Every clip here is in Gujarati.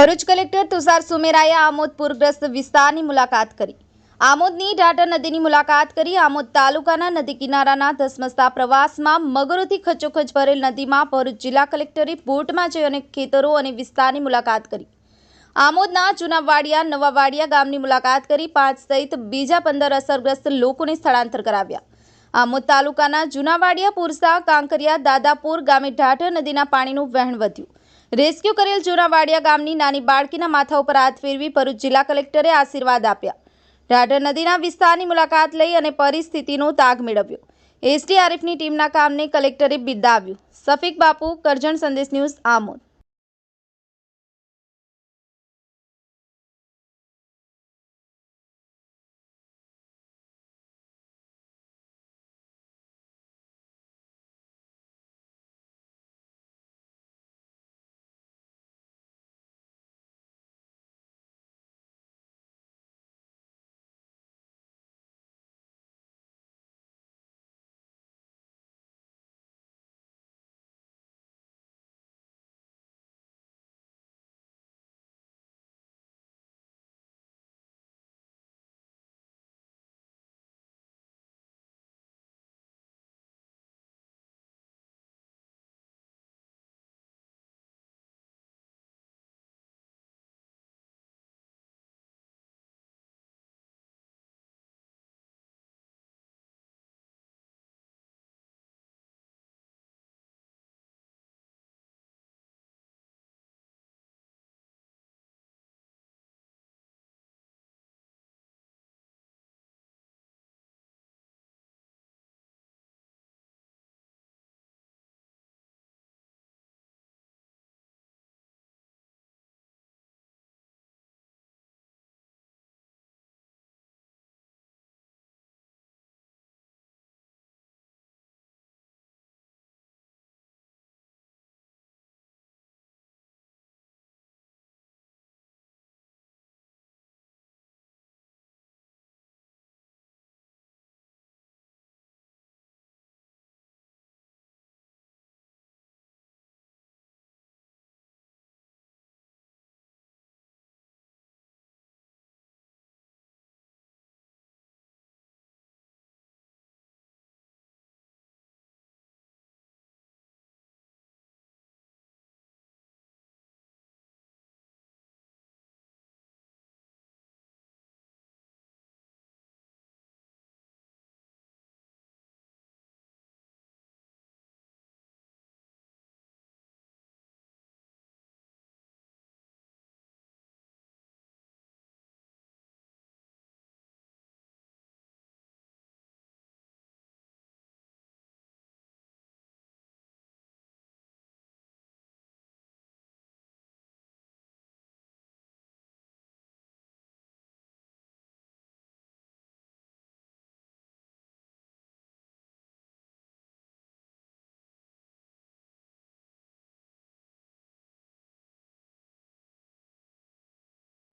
ભરૂચ કલેક્ટર તુષાર સુમેરાએ આમોદ પૂરગ્રસ્ત વિસ્તારની મુલાકાત કરી. આમોદની ઢાટર નદીની મુલાકાત કરી આમોદ તાલુકાના નદી કિનારાના ધસમસતા પ્રવાસમાં મગરોથી ખચોખચ ભરેલ નદીમાં ભરૂચ જિલ્લા કલેક્ટરે બોટમાં જઈ અને ખેતરો અને વિસ્તારની મુલાકાત કરી. આમોદના જૂના વાડિયા નવા ગામની મુલાકાત કરી પાંચ સહિત બીજા પંદર અસરગ્રસ્ત લોકોને સ્થળાંતર કરાવ્યા. આમોદ તાલુકાના જૂનાવાડિયા પુરસા કાંકરિયા દાદાપુર ગામે ઢાઢર નદીના પાણીનું વહેણ વધ્યું. રેસ્ક્યુ કરેલ જૂનાવાડિયા ગામની નાની બાળકીના માથા ઉપર હાથ ફેરવી ભરૂચ જિલ્લા કલેક્ટરે આશીર્વાદ આપ્યા. રાઢર નદીના વિસ્તારની મુલાકાત લઈ અને પરિસ્થિતિનો તાગ મેળવ્યો. એસડીઆરએફની ટીમના કામને કલેક્ટરે બિરદાવ્યું. સફિક બાપુ, કરજણ સંદેશ ન્યૂઝ આમોદ.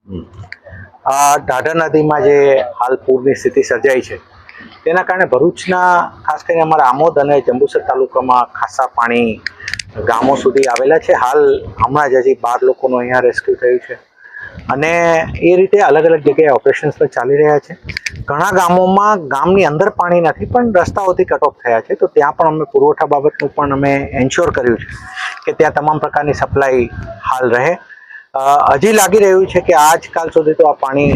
આ ઢાઢર નદીમાં જે હાલ પૂરની સ્થિતિ સર્જાઈ છે, તેના કારણે ભરૂચના ખાસ કરીને અમારા આમોદ અને જંબુસર તાલુકામાં ખાસા પાણી ગામો સુધી આવેલા છે. હાલ હમણાં જ હજી બાર લોકોનું અહીંયા રેસ્ક્યુ થયું છે. અને એ રીતે અલગ અલગ જગ્યાએ ઓપરેશન્સ પણ ચાલી રહ્યા છે. ઘણા ગામોમાં ગામની અંદર પાણી નથી, પણ રસ્તાઓથી કટ ઓફ થયા છે. તો ત્યાં પણ અમે પુરવઠા બાબતનું પણ અમે એન્શ્યોર કર્યું છે કે ત્યાં તમામ પ્રકારની સપ્લાય હાલ રહે. હજી લાગી રહ્યું છે કે આજકાલ સુધી તો આ પાણી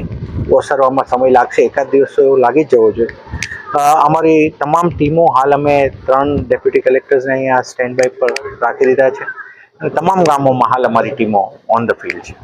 ઓસરવામાં સમય લાગશે. એકાદ દિવસ તો એવું લાગી જવો જોઈએ. અમારી તમામ ટીમો હાલ અમે ત્રણ ડેપ્યુટી કલેક્ટર્સને અહીંયા સ્ટેન્ડ બાય પર રાખી દીધા છે. તમામ ગામોમાં હાલ અમારી ટીમો ઓન ધ ફિલ્ડ છે.